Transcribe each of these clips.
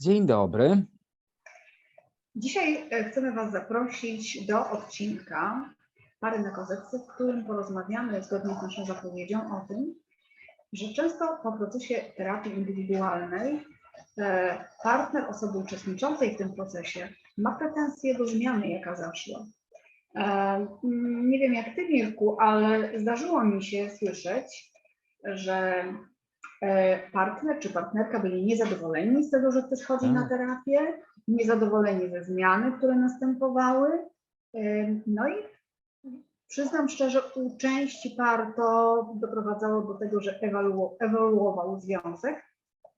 Dzień dobry. Dzisiaj e, chcemy Was zaprosić do odcinka Pary na kozetce, w którym porozmawiamy zgodnie z naszą zapowiedzią o tym, że często po procesie terapii indywidualnej e, partner osoby uczestniczącej w tym procesie ma pretensje do zmiany, jaka zaszła. E, mm, Nie wiem jak Ty, Mirku, ale zdarzyło mi się słyszeć, że partner czy partnerka byli niezadowoleni z tego, że ktoś chodzi Tak. na terapię, niezadowoleni ze zmiany, które następowały. E, No i przyznam szczerze, u części par to doprowadzało do tego, że ewaluo- ewoluował związek,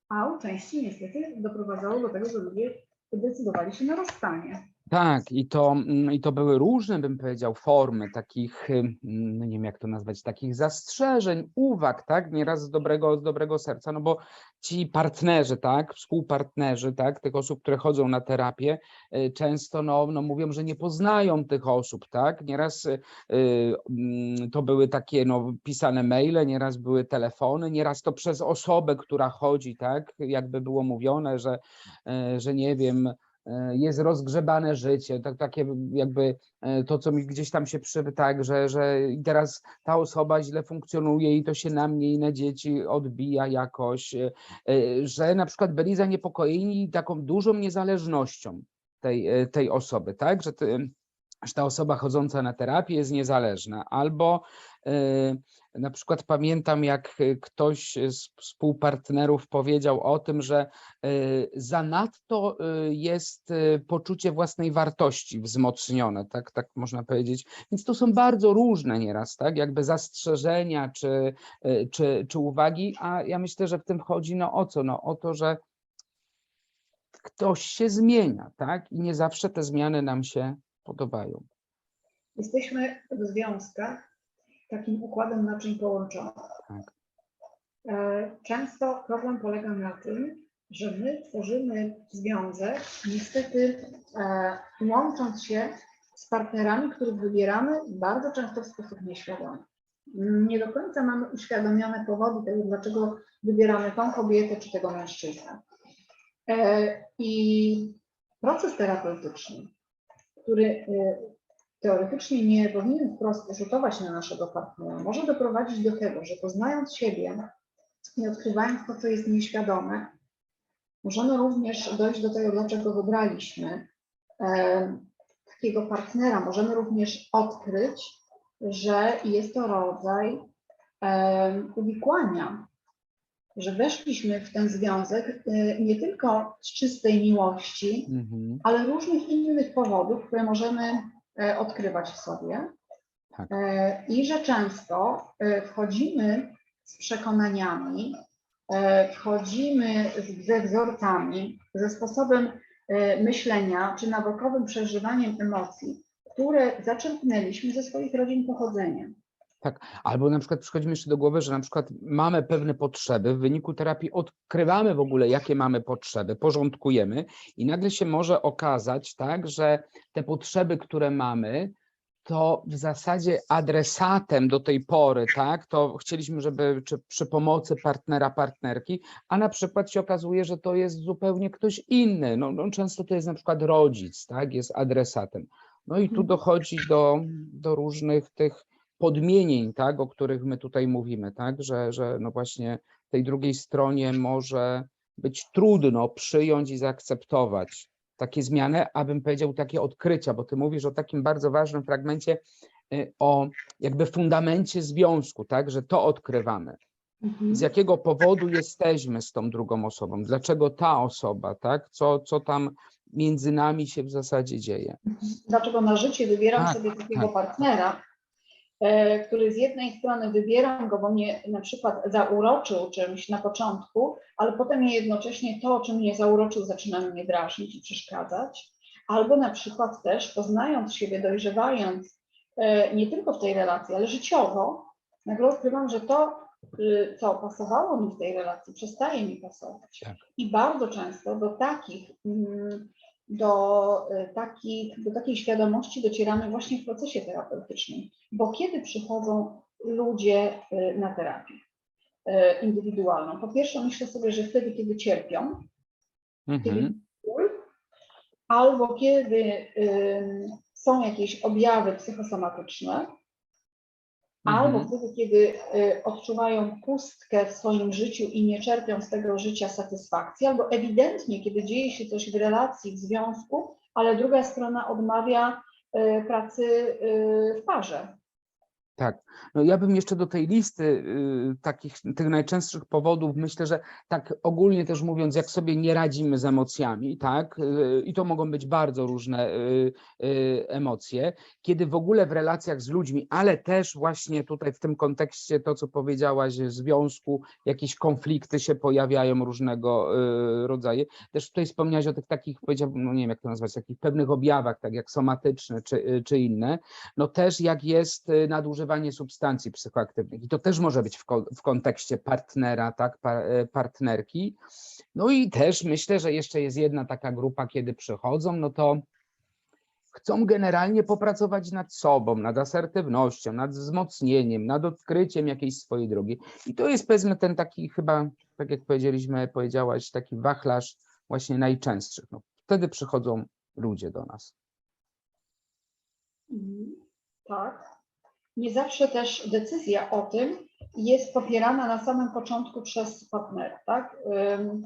a u części niestety doprowadzało do tego, że ludzie decydowali się na rozstanie. Tak, i to, mm, i to były różne, bym powiedział, formy takich, no nie wiem jak to nazwać, takich zastrzeżeń, uwag, tak, nieraz z dobrego, z dobrego serca, no bo ci partnerzy, tak, współpartnerzy, tak, tych osób, które chodzą na terapię, y, często no, no mówią, że nie poznają tych osób, tak, nieraz y, y, mm, to były takie no, pisane maile, nieraz były telefony, nieraz to przez osobę, która chodzi, tak, jakby było mówione, że, że nie wiem, jest rozgrzebane życie, tak, takie jakby e, to, co mi gdzieś tam się przy, tak, że, że teraz ta osoba źle funkcjonuje i to się na mnie i na dzieci odbija jakoś, e, e, że na przykład byli zaniepokojeni taką dużą niezależnością tej, e, tej osoby, tak, że, ty, że ta osoba chodząca na terapię jest niezależna, albo e, na przykład pamiętam, jak e, ktoś z współpartnerów powiedział o tym, że e, zanadto e, jest e, poczucie własnej wartości wzmocnione, tak, tak można powiedzieć. Więc to są bardzo różne nieraz, tak, jakby zastrzeżenia czy, e, czy, czy uwagi, a ja myślę, że w tym chodzi no o co? No o to, że ktoś się zmienia, tak, i nie zawsze te zmiany nam się podobają. Jesteśmy w związkach takim układem naczyń połączonych. Tak. E, Często problem polega na tym, że my tworzymy związek, niestety e, łącząc się z partnerami, których wybieramy bardzo często w sposób nieświadomy. Nie do końca mamy uświadomione powody tego, dlaczego wybieramy tą kobietę czy tego mężczyznę. E, I proces terapeutyczny, który teoretycznie nie powinien wprost rzutować na naszego partnera, może doprowadzić do tego, że poznając siebie i odkrywając to, co jest nieświadome, możemy również dojść do tego, dlaczego wybraliśmy e, takiego partnera. Możemy również odkryć, że jest to rodzaj e, uwikłania, że weszliśmy w ten związek e, nie tylko z czystej miłości, Mhm. ale różnych innych powodów, które możemy odkrywać w sobie. Tak. E, I że często e, wchodzimy z przekonaniami, e, wchodzimy ze wzorcami, ze sposobem e, myślenia czy nawokowym przeżywaniem emocji, które zaczerpnęliśmy ze swoich rodzin pochodzenia. Albo na przykład przychodzi mi jeszcze do głowy, że na przykład mamy pewne potrzeby, w wyniku terapii odkrywamy w ogóle, jakie mamy potrzeby, porządkujemy i nagle się może okazać, tak, że te potrzeby, które mamy, to w zasadzie adresatem do tej pory, tak, to chcieliśmy, żeby czy przy pomocy partnera, partnerki, a na przykład się okazuje, że to jest zupełnie ktoś inny. No, no często to jest na przykład rodzic, tak, jest adresatem. No i tu Mhm. dochodzi do, do różnych tych podmienień, tak, o których my tutaj mówimy, tak, że, że no właśnie tej drugiej stronie może być trudno przyjąć i zaakceptować takie zmiany, abym powiedział takie odkrycia, bo ty mówisz o takim bardzo ważnym fragmencie y, o jakby fundamencie związku, tak, że to odkrywamy. Mhm. Z jakiego powodu jesteśmy z tą drugą osobą, dlaczego ta osoba, tak, co, co tam między nami się w zasadzie dzieje. dlaczego na życie wybieram Tak, sobie takiego tak. partnera, który z jednej strony wybieram go, bo mnie na przykład zauroczył czymś na początku, ale potem jednocześnie to, czym mnie zauroczył, zaczyna mnie drażnić i przeszkadzać. Albo na przykład też poznając siebie, dojrzewając e, nie tylko w tej relacji, ale życiowo, nagle odkrywam, że to, y, co pasowało mi w tej relacji, przestaje mi pasować. Tak. I bardzo często do takich mm, do, e, takich, do takiej świadomości docieramy właśnie w procesie terapeutycznym. Bo kiedy przychodzą ludzie e, na terapię e, indywidualną? Po pierwsze, myślę sobie, że wtedy, kiedy cierpią, Mhm. ból, albo kiedy są jakieś objawy psychosomatyczne, albo Mhm. wtedy, kiedy y, odczuwają pustkę w swoim życiu i nie czerpią z tego życia satysfakcji, albo ewidentnie, kiedy dzieje się coś w relacji, w związku, ale druga strona odmawia y, pracy y, w parze. Tak. No ja bym jeszcze do tej listy y, takich tych najczęstszych powodów, myślę, że tak ogólnie też mówiąc, jak sobie nie radzimy z emocjami, tak, y, i to mogą być bardzo różne y, emocje, kiedy w ogóle w relacjach z ludźmi, ale też właśnie tutaj w tym kontekście to, co powiedziałaś, w związku, jakieś konflikty się pojawiają różnego rodzaju. Też tutaj wspomniałaś o tych takich, powiedziałbym, no nie wiem jak to nazwać, takich pewnych objawach, tak jak somatyczne czy, czy inne, no też jak jest y, nadużywanie substancji psychoaktywnych i to też może być w, ko- w kontekście partnera, tak, pa- e, partnerki. No i też myślę, że jeszcze jest jedna taka grupa, kiedy przychodzą, no to chcą generalnie popracować nad sobą, nad asertywnością, nad wzmocnieniem, nad odkryciem jakiejś swojej drogi. I to jest powiedzmy ten taki chyba, tak jak powiedzieliśmy, powiedziałaś, taki wachlarz właśnie najczęstszych. No, wtedy przychodzą ludzie do nas. Tak. Nie zawsze też decyzja o tym jest popierana na samym początku przez partnera, tak?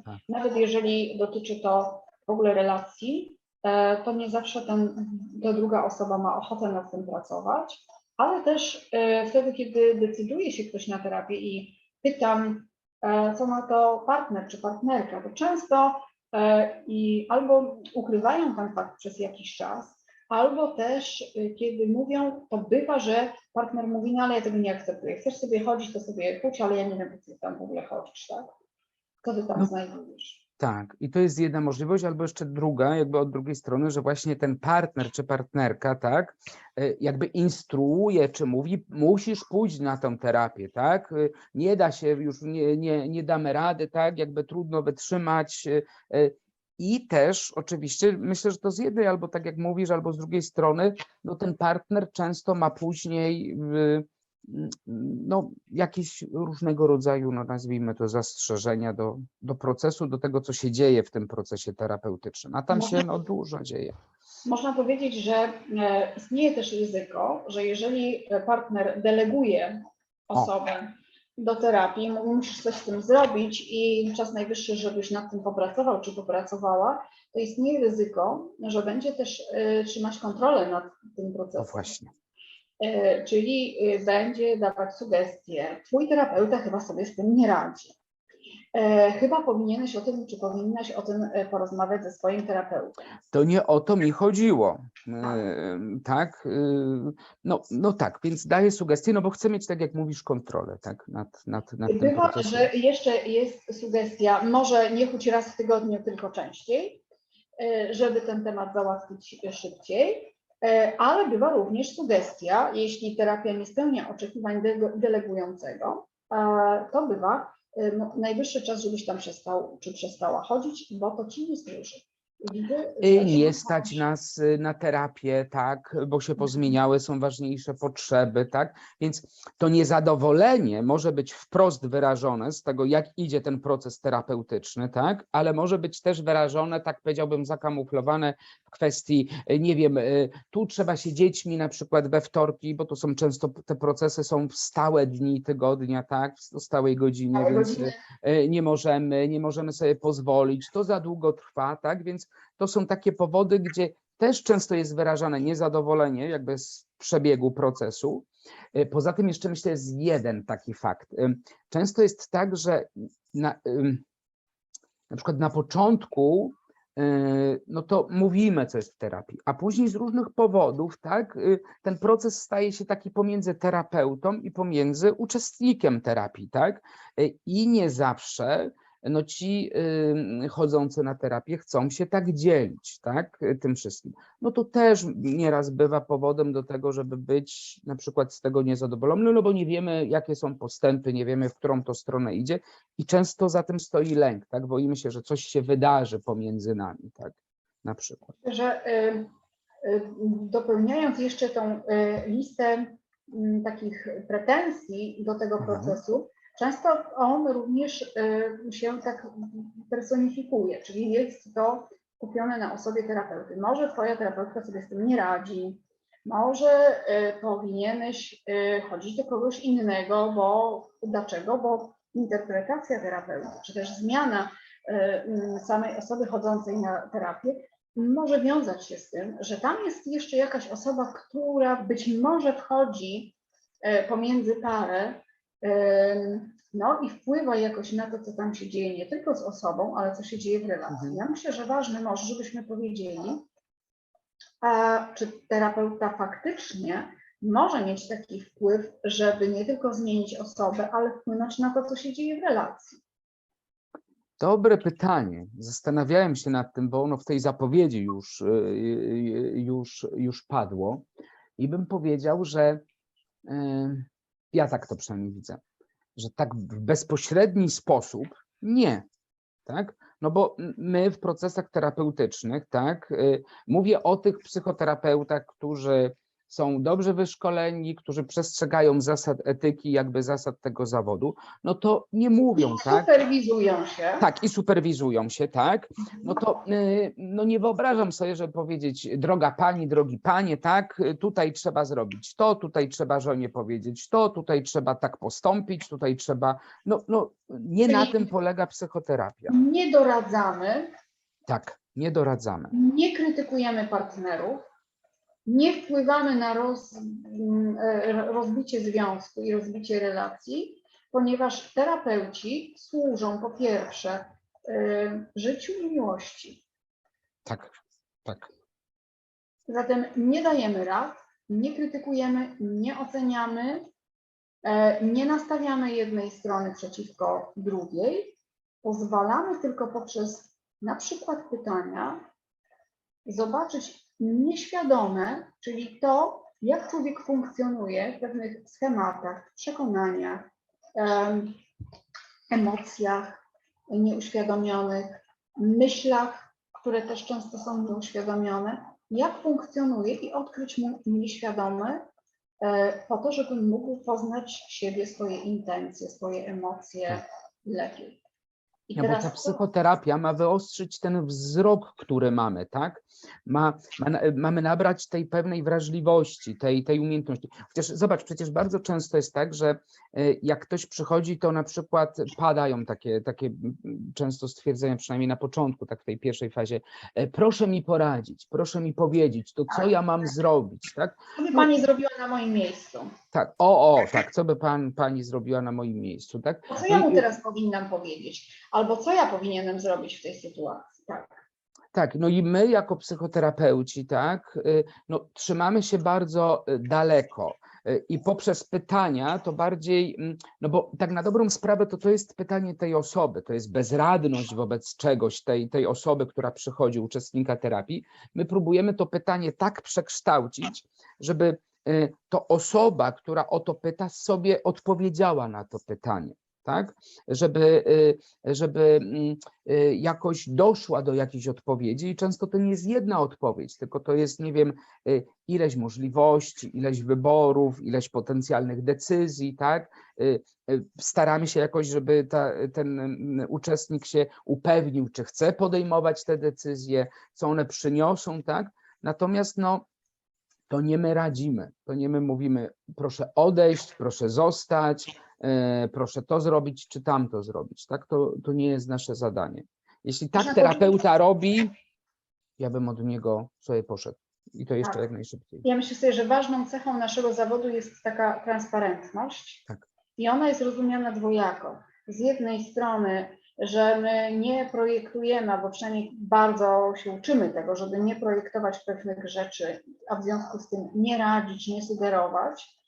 Tak. Nawet jeżeli dotyczy to w ogóle relacji, e, to nie zawsze ten, ta druga osoba ma ochotę nad tym pracować, ale też e, wtedy, kiedy decyduje się ktoś na terapię i pytam, e, co na to partner czy partnerka, to często i albo ukrywają ten fakt przez jakiś czas, Albo też, y, kiedy mówią, to bywa, że partner mówi, no ale ja tego nie akceptuję. Chcesz sobie chodzić, to sobie chodź, ale ja nie wiem, co ty tam w ogóle chodzisz, tak? Co ty tam No. znajdujesz? Tak, i to jest jedna możliwość, albo jeszcze druga, jakby od drugiej strony, że właśnie ten partner czy partnerka, tak, e, jakby instruuje, czy mówi, musisz pójść na tą terapię, tak, e, nie da się, już nie, nie, nie damy rady, tak, jakby trudno wytrzymać. I też oczywiście myślę, że to z jednej, albo tak jak mówisz, albo z drugiej strony, no ten partner często ma później y, no, jakieś różnego rodzaju, no nazwijmy to, zastrzeżenia do, do procesu, do tego, co się dzieje w tym procesie terapeutycznym. A tam się no, dużo dzieje. Można powiedzieć, że e, istnieje też ryzyko, że jeżeli partner deleguje O. do terapii, mówi, musisz coś z tym zrobić i czas najwyższy, żebyś nad tym popracował czy popracowała, to istnieje ryzyko, że będzie też e, trzymać kontrolę nad tym No procesem. właśnie. E, czyli e, będzie dawać sugestie. Twój terapeuta chyba sobie z tym nie radzi. E, Chyba powinieneś o tym, czy powinnaś o tym e, porozmawiać ze swoim terapeutą. To nie o to mi chodziło. Ym, Tak, y, no, no tak, więc daję sugestie, no bo chcę mieć, tak jak mówisz, kontrolę tak, nad, nad, nad tym Bywa, procesem. że jeszcze jest sugestia, może nie choć raz w tygodniu, tylko częściej, e, żeby ten temat załatwić szybciej. E, Ale bywa również sugestia, jeśli terapia nie spełnia oczekiwań de- delegującego, e, to bywa e, najwyższy czas, żebyś tam przestał czy przestała chodzić, bo to ci nie służy. Że Y, Nie stać nas y, na terapię, tak, bo się pozmieniały, są ważniejsze potrzeby, tak, więc to niezadowolenie może być wprost wyrażone z tego, jak idzie ten proces terapeutyczny, tak, ale może być też wyrażone, tak powiedziałbym, zakamuflowane w kwestii, y, nie wiem, tu trzeba się dziećmi na przykład we wtorki, bo to są często, te procesy są w stałe dni tygodnia, tak, o stałej godzinie, więc e, nie możemy, nie możemy sobie pozwolić, to za długo trwa, tak? Więc to są takie powody, gdzie też często jest wyrażane niezadowolenie jakby z przebiegu procesu. E, Poza tym jeszcze myślę jest jeden taki fakt. Ym, Często jest tak, że na, ym, na przykład na początku no to mówimy, co jest w terapii, a później z różnych powodów, tak, ten proces staje się taki pomiędzy terapeutą i pomiędzy uczestnikiem terapii, tak, i nie zawsze no ci chodzący na terapię chcą się tak dzielić, tak, y, tym wszystkim. No to też nieraz bywa powodem do tego, żeby być na przykład z tego niezadowolony, no bo nie wiemy, jakie są postępy, nie wiemy, w którą to stronę idzie i często za tym stoi lęk, tak, boimy się, że coś się wydarzy pomiędzy nami, tak, na przykład. że y, y, dopełniając jeszcze tą y, listę mm, takich pretensji do tego Mhm. procesu, Często on również y, się tak personifikuje, czyli jest to kupione na osobie terapeuty. Może twoja terapeutka sobie z tym nie radzi, może y, powinieneś y, chodzić do kogoś innego, bo dlaczego? Bo interpretacja terapeuty, czy też zmiana mm, samej osoby chodzącej na terapię może wiązać się z tym, że tam jest jeszcze jakaś osoba, która być może wchodzi pomiędzy parę No i wpływa jakoś na to, co tam się dzieje, nie tylko z osobą, ale co się dzieje w relacji. Mhm. Ja myślę, że ważne może, żebyśmy powiedzieli, a czy terapeuta faktycznie może mieć taki wpływ, żeby nie tylko zmienić osobę, ale wpłynąć na to, co się dzieje w relacji. Dobre pytanie. Zastanawiałem się nad tym, bo ono w tej zapowiedzi już, y, y, już, już padło. I bym powiedział, że y, ja tak to przynajmniej widzę, że tak w bezpośredni sposób nie. Tak? No bo my w procesach terapeutycznych, tak, y, mówię o tych psychoterapeutach, którzy są dobrze wyszkoleni, którzy przestrzegają zasad etyki, jakby zasad tego zawodu, no to nie mówią, tak? Superwizują się. Tak, i superwizują się, tak? No to y, no nie wyobrażam sobie, żeby powiedzieć, droga pani, drogi panie, tak, tutaj trzeba zrobić to, tutaj trzeba żonie powiedzieć to, tutaj trzeba tak postąpić, tutaj trzeba. No, no nie na Czyli- tym polega psychoterapia. Nie doradzamy, Tak, nie doradzamy. nie krytykujemy partnerów, nie wpływamy na roz, e, rozbicie związku i rozbicie relacji, ponieważ terapeuci służą po pierwsze e, życiu i miłości. Tak, tak. Zatem nie dajemy rad, nie krytykujemy, nie oceniamy, e, nie nastawiamy jednej strony przeciwko drugiej. Pozwalamy tylko poprzez na przykład pytania zobaczyć nieświadome, czyli to, jak człowiek funkcjonuje w pewnych schematach, przekonaniach, em, emocjach nieuświadomionych, myślach, które też często są nieuświadomione, jak funkcjonuje i odkryć mu nieświadome e, po to, żeby mógł poznać siebie, swoje intencje, swoje emocje lepiej. I No bo ta psychoterapia ma wyostrzyć ten wzrok, który mamy, tak? Ma, ma, mamy nabrać tej pewnej wrażliwości, tej, tej umiejętności. Chociaż zobacz, przecież bardzo często jest tak, że y, jak ktoś przychodzi, to na przykład padają takie, takie często stwierdzenia, przynajmniej na początku, tak w tej pierwszej fazie, e, proszę mi poradzić, proszę mi powiedzieć, to co ja mam zrobić, tak? Co by Pani zrobiła na moim miejscu? Tak, o, o, tak, co by pan, pani zrobiła na moim miejscu, tak? To co ja No mu teraz powinnam powiedzieć? Albo co ja powinienem zrobić w tej sytuacji? Tak. Tak, no i my jako psychoterapeuci, tak, y, no, trzymamy się bardzo y, daleko y, i poprzez pytania to bardziej, mm, no bo tak na dobrą sprawę to to jest pytanie tej osoby, to jest bezradność wobec czegoś, tej, tej osoby, która przychodzi, uczestnika terapii. My próbujemy to pytanie tak przekształcić, żeby to osoba, która o to pyta, sobie odpowiedziała na to pytanie. Tak? Żeby, y, żeby mm, y, jakoś doszła do jakiejś odpowiedzi i często to nie jest jedna odpowiedź, tylko to jest, nie wiem, y, ileś możliwości, ileś wyborów, ileś potencjalnych decyzji, tak? Y, y, Staramy się jakoś, żeby ta, ten uczestnik się upewnił, czy chce podejmować te decyzje, co one przyniosą, tak? Natomiast no, to nie my radzimy, to nie my mówimy, proszę odejść, proszę zostać, proszę to zrobić, czy tamto zrobić. Tak, to, to nie jest nasze zadanie. Jeśli tak terapeuta robi, ja bym od niego sobie poszedł. I to jeszcze Tak. jak najszybciej. Ja myślę sobie, że ważną cechą naszego zawodu jest taka transparentność. Tak. I ona jest rozumiana dwojako. Z jednej strony, że my nie projektujemy, albo przynajmniej bardzo się uczymy tego, żeby nie projektować pewnych rzeczy, a w związku z tym nie radzić, nie sugerować,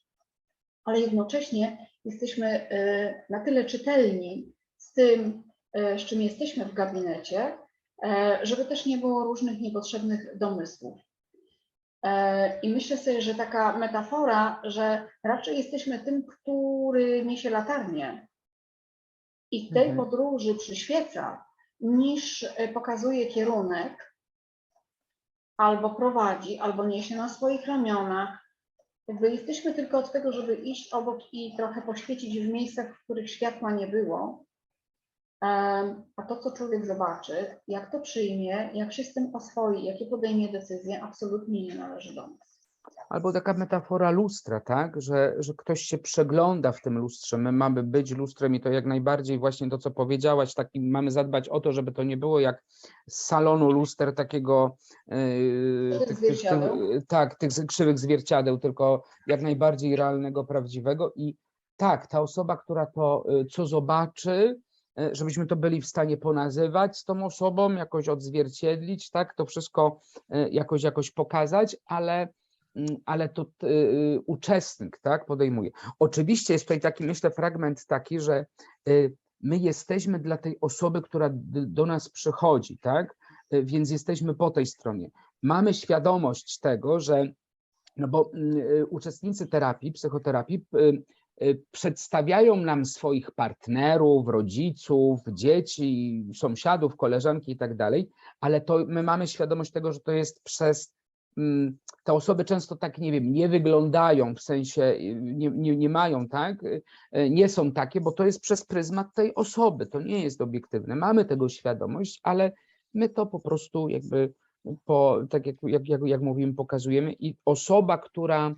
ale jednocześnie jesteśmy y, na tyle czytelni z tym, y, z czym jesteśmy w gabinecie, e, żeby też nie było różnych niepotrzebnych domysłów. I myślę sobie, że taka metafora, że raczej jesteśmy tym, który niesie latarnię i w tej Mhm. podróży przyświeca, niż pokazuje kierunek, albo prowadzi, albo niesie na swoich ramionach, jakby jesteśmy tylko od tego, żeby iść obok i trochę poświecić w miejscach, w których światła nie było. A to, co człowiek zobaczy, jak to przyjmie, jak się z tym oswoi, jakie podejmie decyzje, absolutnie nie należy do nas. Albo taka metafora lustra, tak? Że, że ktoś się przegląda w tym lustrze. My mamy być lustrem i to jak najbardziej właśnie to, co powiedziałaś, taki, mamy zadbać o to, żeby to nie było jak z salonu luster takiego yy, Krzywych zwierciadeł. tak, tych krzywych zwierciadeł, tylko jak najbardziej realnego, prawdziwego. I tak, ta osoba, która to y, co zobaczy, żebyśmy to byli w stanie ponazywać z tą osobą, jakoś odzwierciedlić, tak, to wszystko jakoś, jakoś pokazać, ale ale to t- y, uczestnik tak, podejmuje. Oczywiście jest tutaj taki, myślę, fragment taki, że y, my jesteśmy dla tej osoby, która do nas przychodzi, tak? Y, Więc jesteśmy po tej stronie. Mamy świadomość tego, że no bo mm, y, uczestnicy terapii, psychoterapii y, y, przedstawiają nam swoich partnerów, rodziców, dzieci, sąsiadów, koleżanki i tak dalej, ale to my mamy świadomość tego, że to jest przez mm, te osoby często tak, nie wiem, nie wyglądają, w sensie y, nie, nie, nie mają, tak, y, y, nie są takie, bo to jest przez pryzmat tej osoby, to nie jest obiektywne. Mamy tego świadomość, ale my to po prostu jakby po, tak jak, jak, jak, jak mówimy, pokazujemy i osoba, która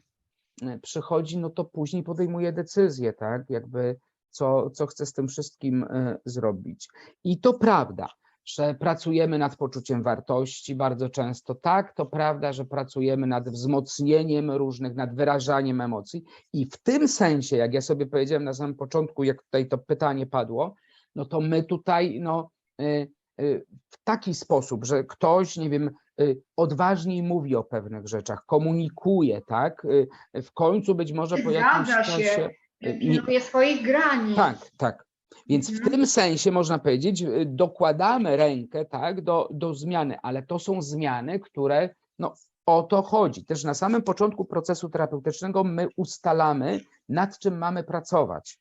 przychodzi, no to później podejmuje decyzję, tak, jakby co, co chce z tym wszystkim zrobić. I to prawda, że pracujemy nad poczuciem wartości bardzo często, tak, to prawda, że pracujemy nad wzmocnieniem różnych, nad wyrażaniem emocji i w tym sensie, jak ja sobie powiedziałem na samym początku, jak tutaj to pytanie padło, no to my tutaj, no, y, y, w taki sposób, że ktoś, nie wiem, y, odważniej mówi o pewnych rzeczach, komunikuje, tak? W końcu być może po jakimś Zgadza się. czasie. nie- Pilnuje swoich granic. Tak, tak. Więc w Mhm. tym sensie można powiedzieć, y, dokładamy rękę tak, do, do zmiany, ale to są zmiany, które no, o to chodzi. Też na samym początku procesu terapeutycznego my ustalamy, nad czym mamy pracować.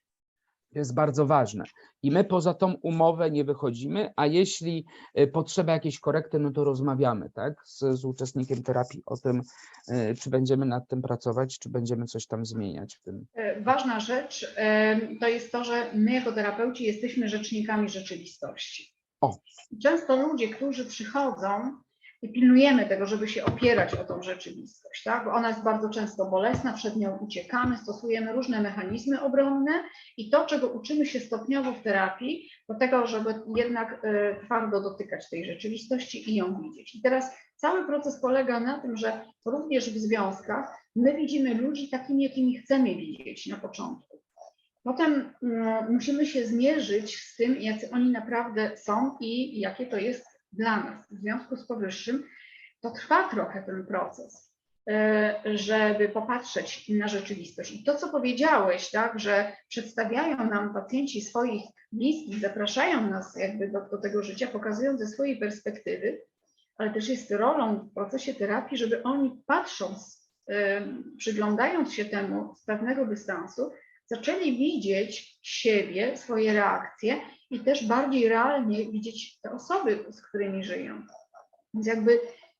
To jest bardzo ważne. I my poza tą umowę nie wychodzimy, a jeśli y, potrzeba jakiejś korekty, no to rozmawiamy tak, z, z uczestnikiem terapii o tym, y, czy będziemy nad tym pracować, czy będziemy coś tam zmieniać w tym. E, Ważna rzecz e, to jest to, że my jako terapeuci jesteśmy rzecznikami rzeczywistości. O. Często ludzie, którzy przychodzą i pilnujemy tego, żeby się opierać o tą rzeczywistość, tak? bo ona jest bardzo często bolesna, przed nią uciekamy, stosujemy różne mechanizmy obronne i to, czego uczymy się stopniowo w terapii, to tego, żeby jednak e, twardo dotykać tej rzeczywistości i ją widzieć. I teraz cały proces polega na tym, że również w związkach my widzimy ludzi takimi, jakimi chcemy widzieć na początku. Potem mm, musimy się zmierzyć z tym, jacy oni naprawdę są i jakie to jest dla nas. W związku z powyższym to trwa trochę ten proces, e, żeby popatrzeć na rzeczywistość. I to, co powiedziałeś, tak, że przedstawiają nam pacjenci swoich bliskich, zapraszają nas jakby do, do tego życia, pokazują ze swojej perspektywy, ale też jest rolą w procesie terapii, żeby oni patrząc em, przyglądając się temu z pewnego dystansu, zaczęli widzieć siebie, swoje reakcje i też bardziej realnie widzieć te osoby, z którymi żyją. Więc jakby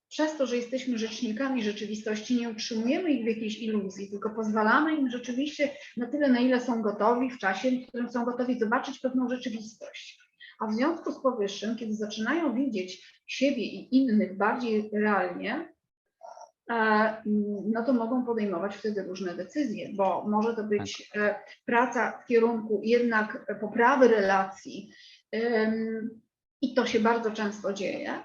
przez to, że jesteśmy rzecznikami rzeczywistości, nie utrzymujemy ich w jakiejś iluzji, tylko pozwalamy im rzeczywiście na tyle, na ile są gotowi w czasie, w którym są gotowi zobaczyć pewną rzeczywistość. A w związku z powyższym, kiedy zaczynają widzieć siebie i innych bardziej realnie, no to mogą podejmować wtedy różne decyzje, bo może to być e, praca w kierunku jednak poprawy relacji i to się bardzo często dzieje,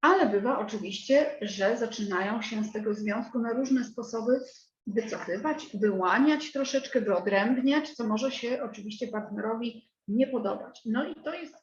ale bywa oczywiście, że zaczynają się z tego związku na różne sposoby wycofywać, wyłaniać troszeczkę, wyodrębniać, co może się oczywiście partnerowi nie podobać. No i to jest